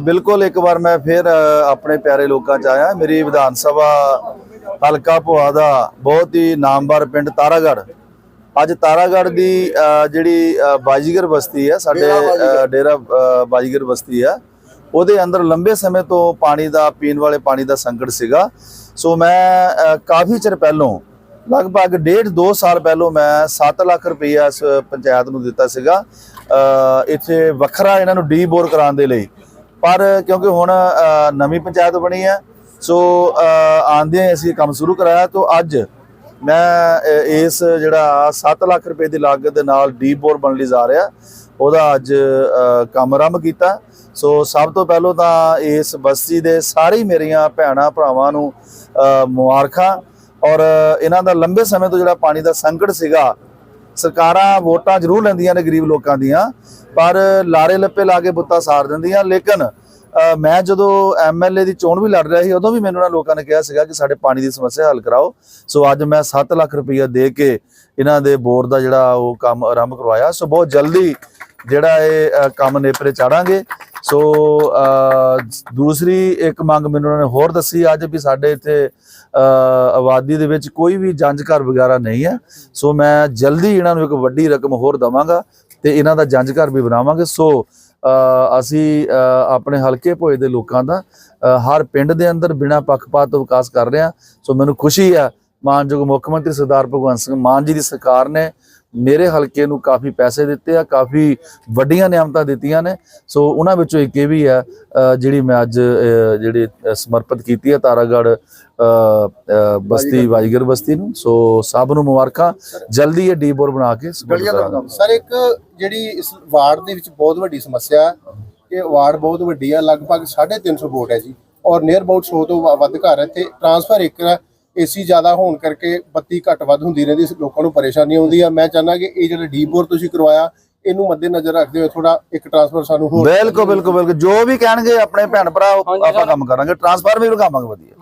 ਬਿਲਕੁਲ ਇੱਕ ਵਾਰ ਮੈਂ ਫਿਰ ਆਪਣੇ ਪਿਆਰੇ ਲੋਕਾਂ ਚ ਆਇਆ। ਮੇਰੀ ਵਿਧਾਨ ਸਭਾ ਹਲਕਾ ਭੋਆ ਦਾ ਬਹੁਤ ਹੀ ਨਾਮਵਰ ਪਿੰਡ ਤਾਰਾਗੜ ਅੱਜ ਤਾਰਾਗੜ ਦੀ ਜਿਹੜੀ ਬਾਜੀਗਰ ਬਸਤੀ ਹੈ ਸਾਡੇ ਡੇਰਾ ਬਾਜੀਗਰ। ਬਸਤੀ ਹੈ। ਉਹਦੇ ਅੰਦਰ ਲੰਬੇ ਸਮੇਂ ਤੋਂ ਪਾਣੀ ਦਾ ਪੀਣ ਵਾਲੇ ਪਾਣੀ ਦਾ ਸੰਕਟ ਸੀਗਾ। ਸੋ ਮੈਂ ਕਾਫੀ ਚਿਰ ਪਹਿਲੋਂ ਲਗਭਗ ਡੇਢ 2 ਸਾਲ ਪਹਿਲੋਂ ਮੈਂ 7 ਲੱਖ ਰੁਪਈਆ ਇਸ ਪੰਚਾਇਤ ਨੂੰ ਦਿੱਤਾ ਸੀਗਾ। ਇੱਥੇ ਵੱਖਰਾ ਇਹਨਾਂ ਨੂੰ ਡੀ ਬੋਰ ਕਰਾਉਣ ਦੇ ਲਈ। ਪਰ ਕਿਉਂਕਿ ਹੁਣ ਨਵੀਂ ਪੰਚਾਇਤ ਬਣੀ ਹੈ, ਸੋ ਆਂਦੇ ਅਸੀਂ ਕੰਮ ਸ਼ੁਰੂ ਕਰਾਇਆ ਤੋਂ ਅੱਜ ਮੈਂ ਇਸ ਜਿਹੜਾ 7 ਲੱਖ ਰੁਪਏ ਦੀ ਲਾਗਤ ਦੇ ਨਾਲ ਡੀਪ ਬੋਰ ਬਣਨ ਲਈ ਜਾ ਰਿਹਾ। ਉਹਦਾ ਅੱਜ ਕੰਮ ਆਰੰਭ ਕੀਤਾ। ਸੋ, ਸਭ ਤੋਂ ਪਹਿਲਾਂ ਤਾਂ ਇਸ ਬਸਤੀ ਦੇ ਸਾਰੇ ਮੇਰੀਆਂ ਭੈਣਾਂ ਭਰਾਵਾਂ ਨੂੰ ਮੁਬਾਰਕਾਂ। ਔਰ ਇਹਨਾਂ ਦਾ ਲੰਬੇ ਸਮੇਂ ਤੋਂ ਜਿਹੜਾ ਪਾਣੀ ਦਾ ਸੰਕਟ ਸੀਗਾ ਸਰਕਾਰਾਂ ਵੋਟਾਂ ਜ਼ਰੂਰ ਲੈਂਦੀਆਂ ਨੇ ਗਰੀਬ ਲੋਕਾਂ ਦੀਆਂ, ਪਰ ਲਾਰੇ ਲੱਪੇ ਲਾ ਕੇ ਬੁੱਤਾ ਸਾਰ ਦਿੰਦੀਆਂ। ਲੇਕਿਨ ਮੈਂ ਜਦੋਂ ਐਮਐਲਏ ਦੀ ਚੋਣ ਵੀ ਲੜ ਰਿਹਾ ਸੀ, ਉਦੋਂ ਵੀ ਮੈਨੂੰ ਉਹਨਾਂ ਲੋਕਾਂ ਨੇ ਕਿਹਾ ਸੀਗਾ ਕਿ ਸਾਡੇ ਪਾਣੀ ਦੀ ਸਮੱਸਿਆ ਹੱਲ ਕਰਾਓ। ਸੋ ਅੱਜ ਮੈਂ 7 ਲੱਖ ਰੁਪਈਆ ਦੇ ਕੇ ਇਹਨਾਂ ਦੇ ਬੋਰ ਦਾ ਜਿਹੜਾ ਉਹ ਕੰਮ ਆਰੰਭ ਕਰਵਾਇਆ। ਸੋ ਬਹੁਤ ਜਲਦੀ ਜਿਹੜਾ ਇਹ ਕੰਮ ਨੇਪਰੇ ਚਾੜਾਂਗੇ। ਸੋ ਦੂਸਰੀ ਇੱਕ ਮੰਗ ਮੈਨੂੰ ਉਹਨਾਂ ਨੇ ਹੋਰ ਦੱਸੀ, ਅੱਜ ਵੀ ਸਾਡੇ ਇੱਥੇ ਆਬਾਦੀ ਦੇ ਵਿੱਚ ਕੋਈ ਵੀ ਜੰਜ ਘਰ ਵਗੈਰਾ ਨਹੀਂ ਹੈ। ਸੋ ਮੈਂ ਜਲਦੀ ਇਹਨਾਂ ਨੂੰ ਇੱਕ ਵੱਡੀ ਰਕਮ ਹੋਰ ਦਵਾਂਗਾ ਤੇ ਇਹਨਾਂ ਦਾ ਜੰਜ ਘਰ ਵੀ ਬਣਾਵਾਂਗੇ। ਸੋ ਅਸੀਂ ਆਪਣੇ ਹਲਕੇ ਭੋਏ ਦੇ ਲੋਕਾਂ ਦਾ ਹਰ ਪਿੰਡ ਦੇ ਅੰਦਰ ਬਿਨਾਂ ਪੱਖਪਾਤ ਤੋਂ ਵਿਕਾਸ ਕਰ ਰਹੇ ਹਾਂ। ਸੋ ਮੈਨੂੰ ਖੁਸ਼ੀ ਆ ਮਾਨਯੋਗ ਮੁੱਖ ਮੰਤਰੀ ਸਰਦਾਰ ਭਗਵੰਤ ਸਿੰਘ ਮਾਨ ਜੀ ਦੀ ਸਰਕਾਰ ਨੇ ਮੇਰੇ ਹਲਕੇ ਨੂੰ ਕਾਫੀ ਪੈਸੇ ਦਿੱਤੇ ਆ ਕਾਫੀ ਵੱਡੀਆਂ ਨਿਯਮਤਾਂ ਦਿੱਤੀਆਂ ਨੇ। ਸੋ ਉਹਨਾਂ ਵਿੱਚੋਂ ਇੱਕ ਇਹ ਵੀ ਅ, ਜਿਹੜੀ ਮੈਂ ਅੱਜ ਜਿਹੜੀ ਸਮਰਪਿਤ ਕੀਤੀ ਹੈ ਤਾਰਾਗੜ ਬਸਤੀ ਵਾਜਗਰ ਬਸਤੀ ਨੂੰ। ਸੋ ਸਭ ਨੂੰ ਮੁਬਾਰਕਾਂ। ਜਲਦੀ ਇਹ ਡੀਬੋਰ ਬਣਾ ਕੇ ਸਰ ਇੱਕ ਜਿਹੜੀ ਇਸ ਵਾਰਡ ਦੇ ਵਿੱਚ ਬਹੁਤ ਵੱਡੀ ਸਮੱਸਿਆ ਇਹ ਵਾਰਡ ਬਹੁਤ ਵੱਡੀ ਹੈ ਲਗਭਗ 350 ਵੋਟ ਹੈ ਜੀ। ਔਰ ਨੀਅਰ ਅਬਾਊਟ 100 ਤੋਂ ਵੱਧ ਘਰ ਹੈ ਤੇ ਟਰਾਂਸਫਰ ਇੱਕ ਏਸੀ ਜ਼ਿਆਦਾ ਹੋਣ ਕਰਕੇ ਬੱਤੀ ਘੱਟ ਵੱਧ ਹੁੰਦੀ ਰਹਿੰਦੀ ਲੋਕਾਂ ਨੂੰ ਪਰੇਸ਼ਾਨੀ ਆਉਂਦੀ ਆ। ਮੈਂ ਚਾਹੁੰਦਾ ਕਿ ਇਹ ਜਿਹੜਾ ਡੀਪ ਬੋਰ ਤੁਸੀਂ ਕਰਵਾਇਆ ਇਹਨੂੰ ਮੱਦੇ ਨਜ਼ਰ ਰੱਖਦੇ ਹੋਏ ਥੋੜਾ ਇੱਕ ਟਰਾਂਸਫਰ ਸਾਨੂੰ ਹੋਰ ਬਿਲਕੁਲ ਬਿਲਕੁਲ ਬਿਲਕੁਲ। ਜੋ ਵੀ ਕਹਿਣਗੇ ਆਪਣੇ ਭੈਣ ਭਰਾ ਉਹ ਆਪਾਂ ਕੰਮ ਕਰਾਂਗੇ। ਟ੍ਰਾਂਸਫਾਰਮਰ ਵੀ ਲਗਾਵਾਂਗੇ ਵਧੀਆ।